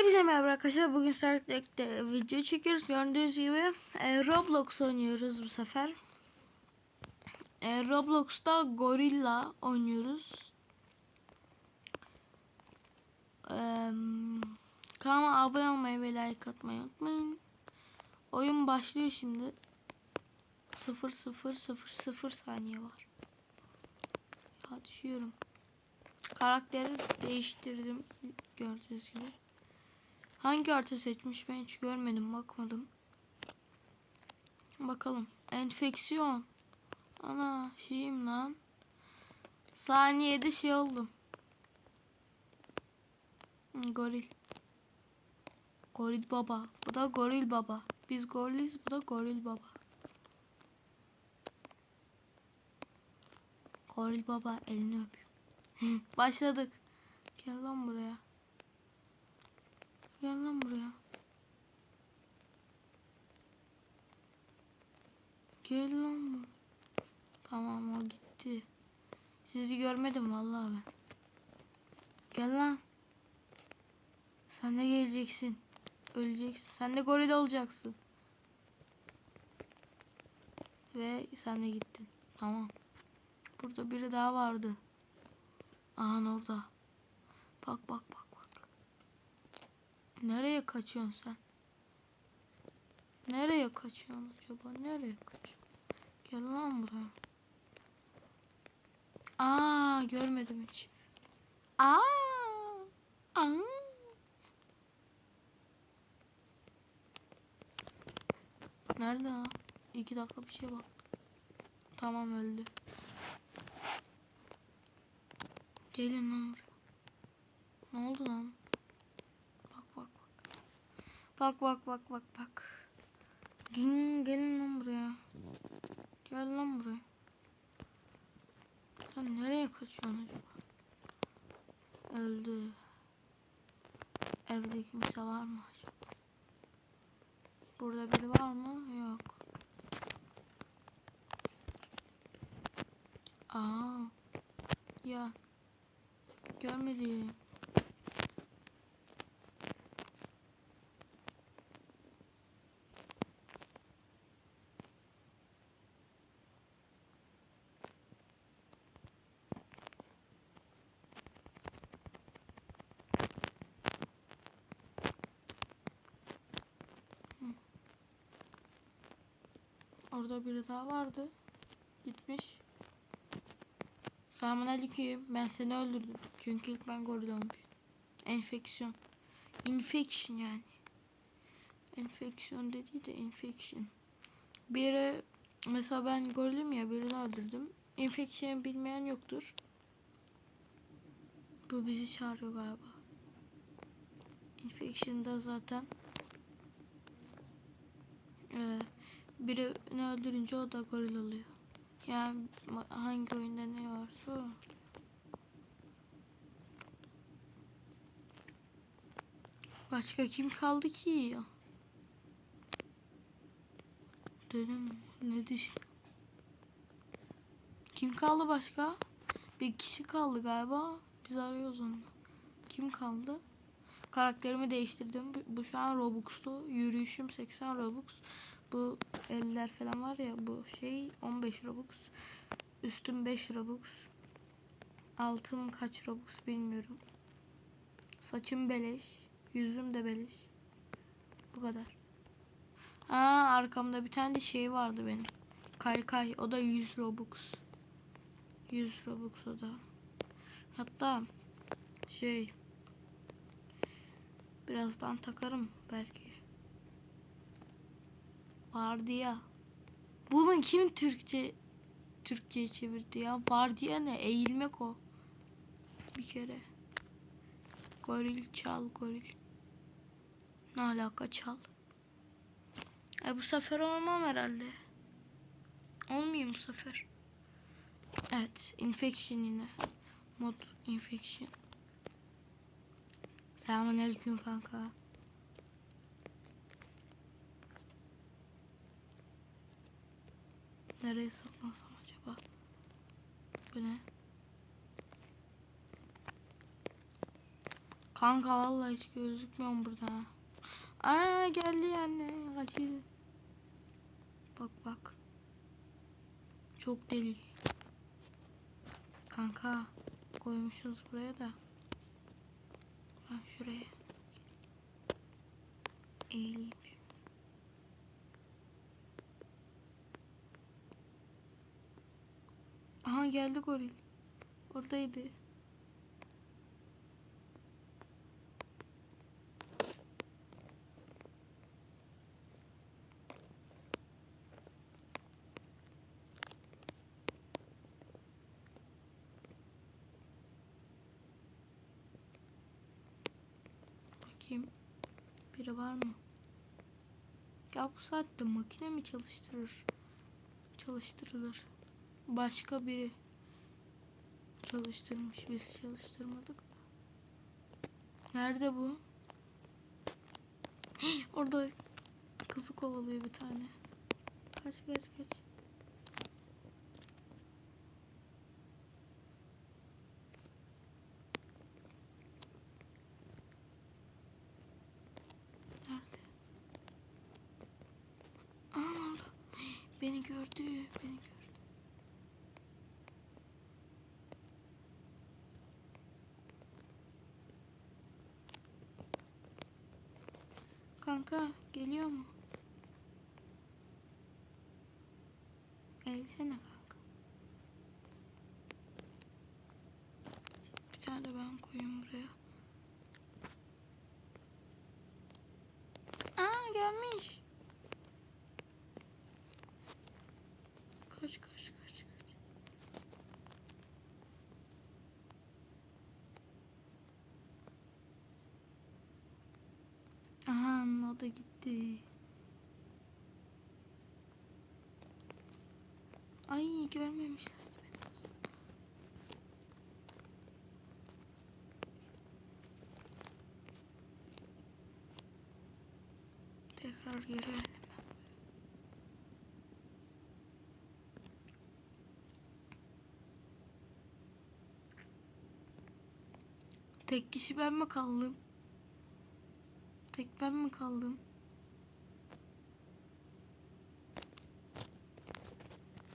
Hepinize merhaba arkadaşlar. Bugün Star Trek'te video çekiyoruz. Gördüğünüz gibi e, Roblox oynuyoruz bu sefer. E, Roblox'ta Gorilla oynuyoruz. E, kanalıma abone olmayı ve like atmayı unutmayın. Oyun başlıyor şimdi. 0 0 0 0 saniye var. Ya düşüyorum. Karakteri değiştirdim gördüğünüz gibi. Hangi harita seçmiş ben hiç görmedim bakmadım. Bakalım. Enfeksiyon. Ana şeyim lan. Saniyede şey oldum. Hı, Goril. Goril baba. Bu da goril baba. Biz goriliz bu da goril baba. Goril baba elini öpüyor. Başladık. Gel lan buraya. Gel lan buraya. Gel lan buraya. Tamam o gitti. Sizi görmedim vallahi ben. Gel lan. Sen de geleceksin. Öleceksin. Sen de goril olacaksın. Ve sen de gittin. Tamam. Burada biri daha vardı. Aha orada. Bak bak bak bak. Nereye kaçıyorsun sen? Nereye kaçıyorsun acaba? Nereye kaçıyorsun? Gel lan buraya. Aa görmedim hiç. Aa. Aa. Nerede ha? İki dakika bir şey bak. Tamam öldü. Gelin lan buraya. Ne oldu lan? Bak bak bak. Bak bak bak bak bak. Gelin, gelin lan buraya. Gel lan buraya. Sen nereye kaçıyorsun acaba? Öldü. Evde kimse var mı acaba? Burada biri var mı? Yok. Aa. Ya. Görmedim. Orada biri daha vardı. Gitmiş. Selamünaleyküm. Ben seni öldürdüm. Çünkü ilk ben goril olmuştum. Enfeksiyon. Infection yani. Enfeksiyon dediği de infection. Biri mesela ben gorilim ya birini öldürdüm. Infection bilmeyen yoktur. Bu bizi çağırıyor galiba. Infection'da zaten e, birini öldürünce o da goril oluyor. Yani hangi oyunda ne varsa o. Başka kim kaldı ki? Dedim ne düştü? Kim kaldı başka? Bir kişi kaldı galiba. Biz arıyoruz onu. Kim kaldı? Karakterimi değiştirdim. Bu- şu an Robux'tu. Yürüyüşüm 80 Robux. Bu eller falan var ya bu şey 15 Robux. Üstüm 5 Robux. Altım kaç Robux bilmiyorum. Saçım beleş. Yüzüm de beleş. Bu kadar. Aa arkamda bir tane de şey vardı benim. Kay kay o da 100 Robux. 100 Robux o da. Hatta şey birazdan takarım belki. Vardı ya. Bunun kim Türkçe Türkçe'ye çevirdi ya? Vardiya ne? Eğilmek o. Bir kere. Goril çal goril. Ne alaka çal? E bu sefer olmam herhalde. Olmayayım bu sefer. Evet. Infection yine. Mod infection. Selamünaleyküm kanka. Nereye saklansam acaba? Bu ne? Kanka vallahi hiç gözükmüyorum burada. Aa geldi anne. Kaçıyor. Bak bak. Çok deli. Kanka koymuşuz buraya da. Ha şuraya. Eğileyim. Aha geldi goril. Oradaydı. Bakayım. Biri var mı? Ya bu saatte makine mi çalıştırır? Çalıştırılır. Başka biri çalıştırmış. Biz çalıştırmadık. Nerede bu? Orada kızı kovalıyor bir tane. Kaç kaç kaç. Nerede? Aa. Beni gördü. Beni gördü. Kanka geliyor mu? Eğilsene kanka. Bir tane de ben koyayım buraya. Aa gelmiş. Kaç kaç kaç kaç. Aha o da gitti. Ay görmemişler. Tekrar geri. Tek kişi ben mi kaldım? Tek ben mi kaldım?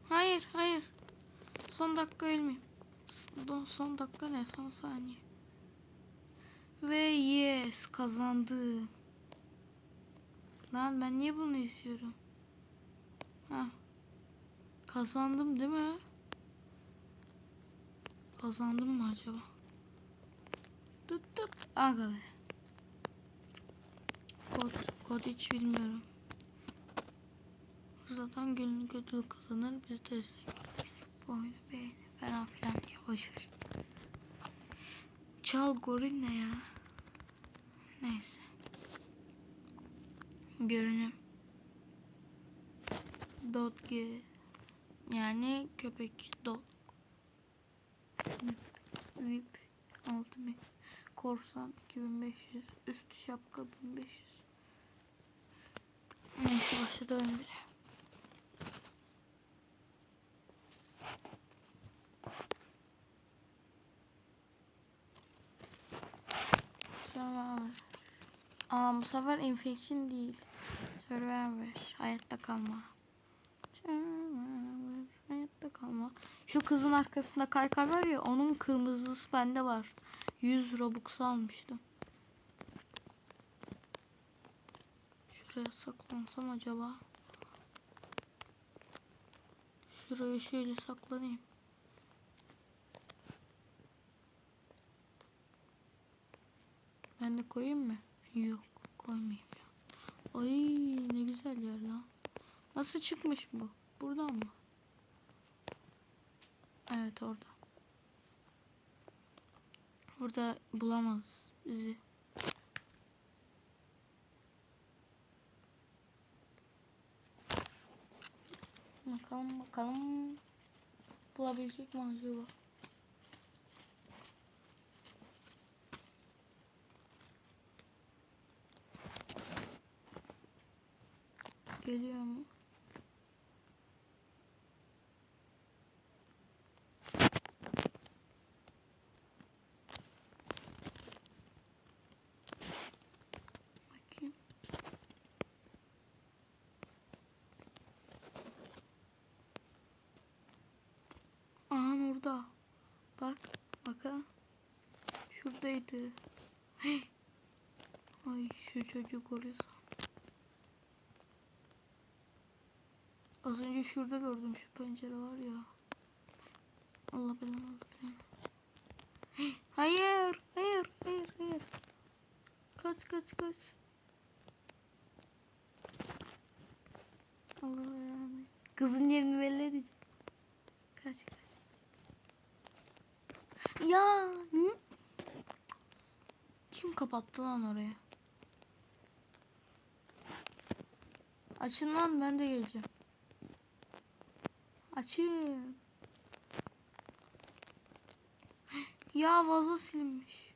Hayır, hayır. Son dakika ölmeyeyim. Son, dakika ne? Son saniye. Ve yes kazandım. Lan ben niye bunu izliyorum? Ha. Kazandım değil mi? Kazandım mı acaba? Tut tut. Aga be. Kod, kod hiç bilmiyorum. Zaten günlük ödül kazanır biz de bu oyunu beğeni falan filan diye boşver. Çal goril ne ya? Neyse. Görünüm. Dot G. Yani köpek dog. VIP 6000 Korsan 2500 Üstü şapka 1500 Neyse başladı oyun bile. Survivor. Aa bu sefer infection değil. Survivor. Hayatta kalma. Hayatta kalma. Şu kızın arkasında kaykay var ya onun kırmızısı bende var. 100 Robux almıştım. Şuraya saklansam acaba? Şuraya şöyle saklanayım. Ben de koyayım mı? Yok koymayayım ya. Ay ne güzel yer lan. Nasıl çıkmış bu? Buradan mı? Evet orada. Burada bulamaz bizi. Bakalım bakalım. Bulabilecek mi acaba? Geliyor mu? Şuradaydı. Hey. Ay şu çocuğu korusam. Az önce şurada gördüm şu pencere var ya. Allah belanı Allah belanı. Hayır, hayır, hayır, hayır. Kaç, kaç, kaç. Allah belanı. Kızın yerini belli edeceğim. Kaç, kaç. Ya, hı? Kim kapattı lan orayı? Açın lan ben de geleceğim. Açın. Ya vazo silinmiş.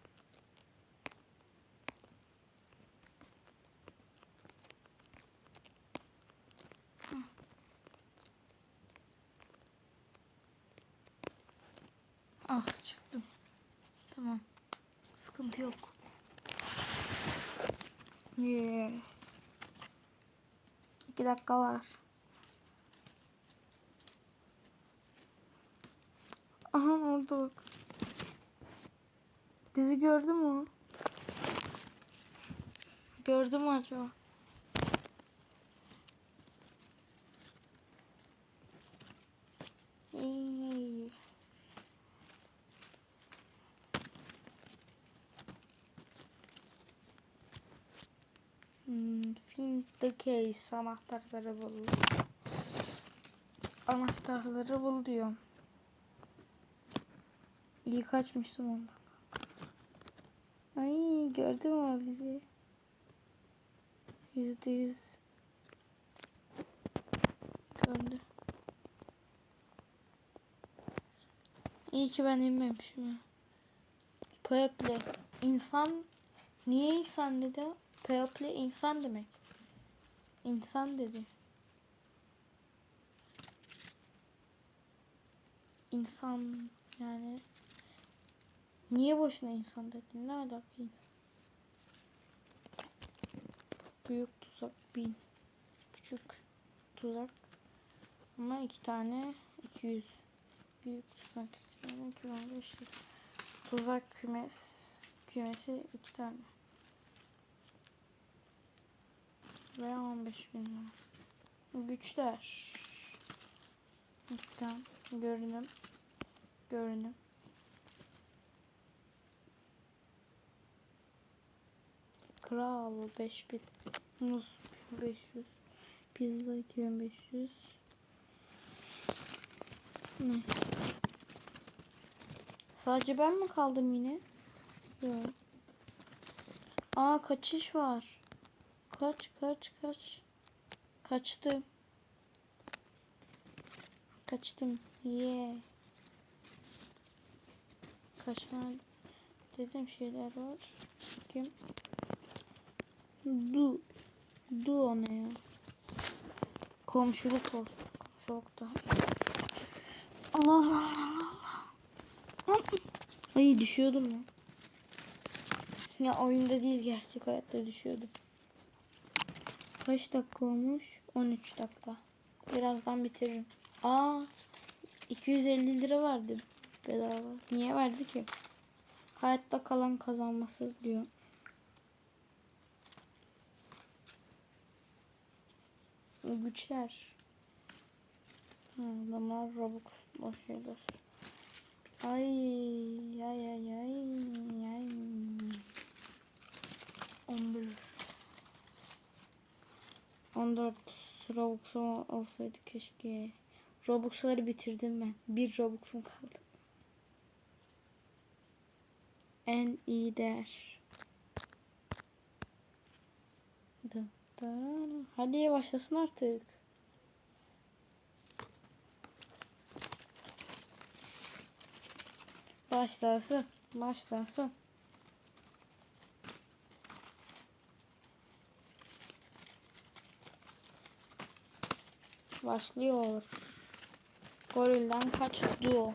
Ah çıktım. 42 dakika var. Aha orada bak. Bizi gördü mü? Gördü mü acaba? Hmm, the case anahtarları bul. Anahtarları bul diyor. İyi kaçmışsın ondan. Ay gördü mü bizi? Yüzde yüz. Gördü. İyi ki ben inmemişim ya. Pöple. İnsan niye insan dedi? Pöple insan demek. İnsan dedi. İnsan yani Niye boşuna insan dedin? Ne alaka insan? Büyük tuzak bin. Küçük tuzak. Ama iki tane 200. Büyük tuzak 2500. Tuzak kümes. Kümesi iki tane. Ve 15 bin lira. Güçler. Tamam. Görünüm. Görünüm. Kral 5000 Muz 500 Pizza 2500 Ne? Sadece ben mi kaldım yine? Yok. Aa kaçış var. Kaç kaç kaç. Kaçtım. Kaçtım. Yeah. Kaçma dedim şeyler var. Kim? Du. Du o ne ya? Komşuluk olsun. Çok iyi. Allah Allah Allah Allah. Ay düşüyordum ya. Ya oyunda değil gerçek hayatta düşüyordum. Kaç dakika olmuş? 13 dakika. Birazdan bitiririm. Aa 250 lira vardı bedava. Niye verdi ki? Hayatta kalan kazanması diyor. güçler. Ha, bunlar Robux o şeyler. Ay ay ay ay ay. 11 14 Robux olsaydı keşke. Robux'ları bitirdim ben. Bir Robux'um kaldı. En iyi değer. Hadi başlasın artık. Başlasın. Başlasın. Başlıyor. Gorilden kaç duo.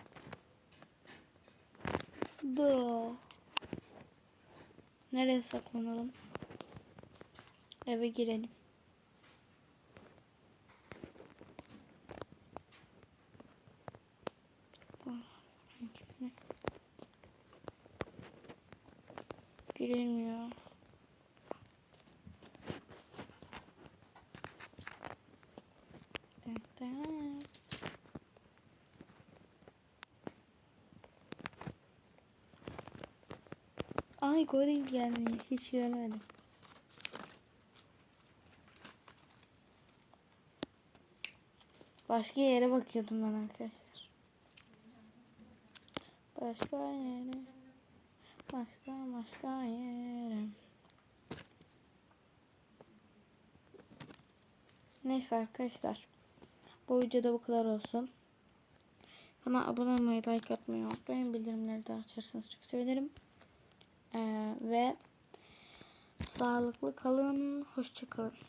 Duo. Nereye saklanalım? Eve girelim. Girilmiyor. Dın. Ay goril gelmiş. Hiç görmedim. Başka yere bakıyordum ben arkadaşlar. Başka yere. Başka başka yere. Neyse arkadaşlar. Bu videoda bu kadar olsun. Bana abone olmayı, like atmayı unutmayın. Bildirimleri de açarsanız çok sevinirim. Ee, ve sağlıklı kalın. Hoşça kalın.